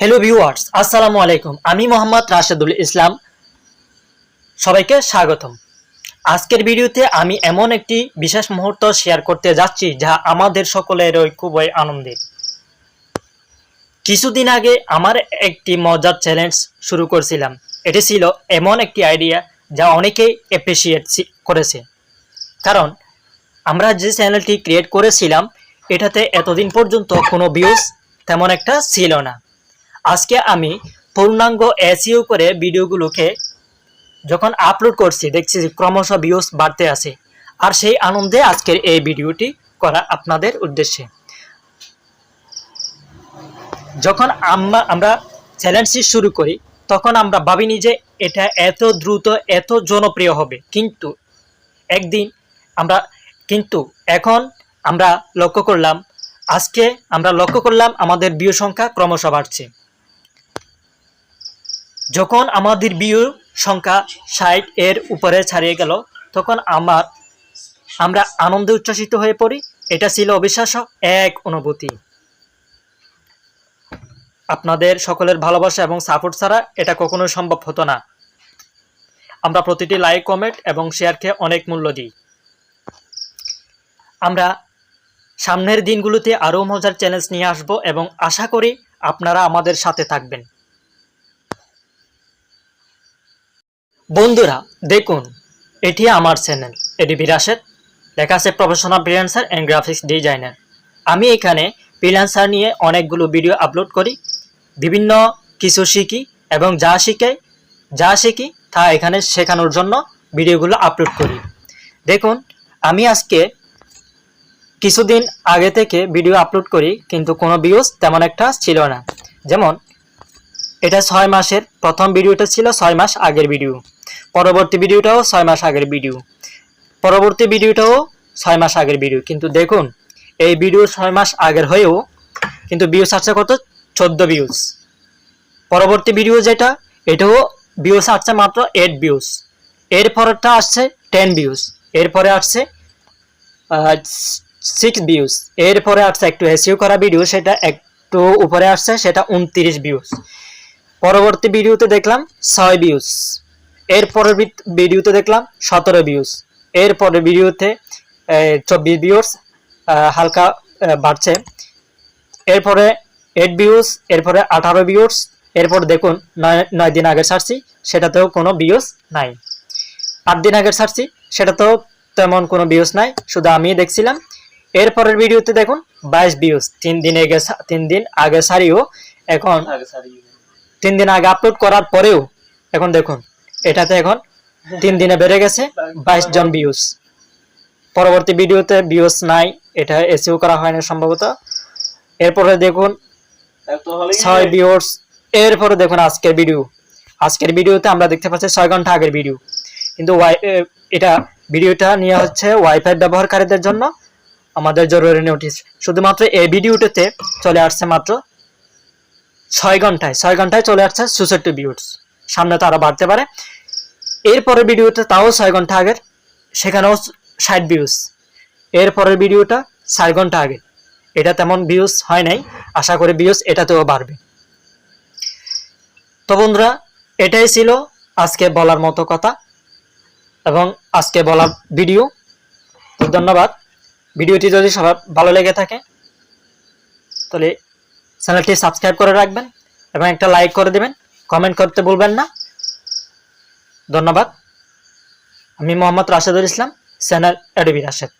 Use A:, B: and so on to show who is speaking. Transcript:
A: Hello viewers আসসালামু আলাইকুম আমি মোহাম্মদ রাশেদুল ইসলাম। সবাইকে স্বাগতম। আজকের ভিডিওতে আমি এমন একটি বিশেষ মুহূর্ত শেয়ার করতে যাচ্ছি, যা আমাদের সকলেরই খুবই আনন্দের। কিছুদিন আগে আমার একটি মজার চ্যালেঞ্জ শুরু করছিলাম। এটি ছিল এমন একটি আইডিয়া যা অনেকেই অ্যাপ্রিসিয়েট করেছে। কারণ, আমরা যে চ্যানেলটি ক্রিয়েট করেছিলাম, এটাতে এতদিন পর্যন্ত কোনো ভিউজ তেমন একটা ছিল না। আজকে আমি পূর্ণাঙ্গ এসইও করে ভিডিওগুলোকে যখন আপলোড করছি, দেখছি যে ক্রমশ ভিউজ বাড়তে আছে। আর সেই আনন্দে আজকের এই ভিডিওটি করা আপনাদের উদ্দেশ্যে। যখন আমরা আমরা চ্যালেঞ্জটি শুরু করি, তখন আমরা ভাবিনি যে এটা এত দ্রুত, এত জনপ্রিয় হবে। কিন্তু একদিন আমরা, কিন্তু এখন আমরা লক্ষ্য করলাম, আজকে আমরা লক্ষ্য করলাম আমাদের বিয় সংখ্যা ক্রমশ বাড়ছে। যখন আমাদের বিয় সংখ্যা ষাট এর উপরে ছাড়িয়ে গেল, তখন আমার আমরা আনন্দে উচ্ছ্বসিত হয়ে পড়ি। এটা ছিল অবিশ্বাস্য এক অনুভূতি। আপনাদের সকলের ভালোবাসা এবং সাপোর্ট ছাড়া এটা কখনো সম্ভব হতো না। আমরা প্রতিটি লাইক কমেন্ট এবং শেয়ারকে অনেক মূল্য দিই। আমরা সামনের দিনগুলোতে আরও মজার চ্যালেঞ্জ নিয়ে আসব এবং আশা করি আপনারা আমাদের সাথে থাকবেন। বন্ধুরা, দেখুন, এটি আমার চ্যানেল এটি বিরাসের লেখা আছে professional freelancer and graphics designer আমি এখানে ফ্রিল্যান্সার নিয়ে অনেকগুলো ভিডিও আপলোড করি, বিভিন্ন কিছু শিখি এবং যা শিখাই যা শিখি তা এখানে শেখানোর জন্য ভিডিওগুলো আপলোড করি। দেখুন, আমি আজকে কিছুদিন আগে থেকে ভিডিও আপলোড করি, কিন্তু কোনো ভিউজ তেমন একটা ছিল না। যেমন, এটা ছয় মাসের, প্রথম ভিডিওটা ছিল ছয় মাস আগের ভিডিও পরবর্তী ভিডিওটাও ছয় মাস আগের ভিডিও। পরবর্তী ভিডিওটাও ছয় মাস আগের ভিডিও। কিন্তু দেখুন, এই ভিডিও ছয় মাস আগের হয়েও কিন্তু ভিউজ আসছে কত? চোদ্দ ভিউজ পরবর্তী ভিডিও যেটা, এটাও ভিউজ আসছে মাত্র এইট ভিউজ এর পরেরটা আসছে টেন ভিউজ এরপরে আসছে সিক্স ভিউজ এরপরে আসছে একটু এসিও করা ভিডিও সেটা একটু উপরে আসছে, সেটা উনত্রিশ ভিউজ পরবর্তী ভিডিওতে দেখলাম ছয় ভিউজ এর পরের ভিডিওতে দেখলাম সতেরো ভিউজ এর পরের ভিডিওতে চব্বিশ ভিউজ হালকা বাড়ছে। এরপরে এইট ভিউজ এরপরে আঠারো ভিউজ এরপর দেখুন নয় নয় দিন আগে ছাড়ছি সেটাতেও কোনো ভিউজ নাই। আট দিন আগে ছাড়ছি সেটাতেও তেমন কোনো ভিউজ নাই শুধু আমি দেখছিলাম। এরপরের ভিডিওতে দেখুন বাইশ ভিউজ তিন দিন আগে তিন দিন আগে সারিও এখন তিন দিন আগে আপলোড করার পরেও এখন দেখুন এটাতে এখন তিন দিনে বেড়ে গেছে, বাইশ জন ভিউজ পরবর্তী ভিডিওতে ভিউজ নাই, এটা এসিও করা হয় না সম্ভবত। এরপরে দেখুন, ছয় ভিউয়ার্স এরপরে দেখুন আজকের ভিডিও আজকের ভিডিওতে আমরা দেখতে পাচ্ছি ছয় ঘণ্টা আগের ভিডিও কিন্তু ওয়াই এটা ভিডিওটা নিয়ে হচ্ছে ওয়াইফাই ব্যবহারকারীদের জন্য। আমাদের জরুরি নোটিশ শুধুমাত্র এই ভিডিওটাতে চলে আসছে মাত্র ছয় ঘন্টায়। ছয় ঘন্টায় চলে আসছে সুসেট্টি ভিউজ সামনে তো আরও বাড়তে পারে। এরপরের ভিডিওটা তাও ছয় ঘণ্টা আগের, সেখানেও ষাট ভিউজ এরপরের ভিডিওটা চার ঘণ্টা আগে এটা তেমন ভিউজ হয় নাই, আশা করি ভিউজ এটাতেও বাড়বে। তো বন্ধুরা, এটাই ছিল আজকে বলার মতো কথা এবং আজকে বলার ভিডিও। তো ধন্যবাদ। ভিডিওটি যদি সবার ভালো লেগে থাকে, তাহলে চ্যানেলটি সাবস্ক্রাইব করে রাখবেন এবং একটা লাইক করে দেবেন। কমেন্ট করতে ভুলবেন না। ধন্যবাদ। আমি মোহাম্মদ রাশেদুল ইসলাম চ্যানেল এডবি রাশেদ।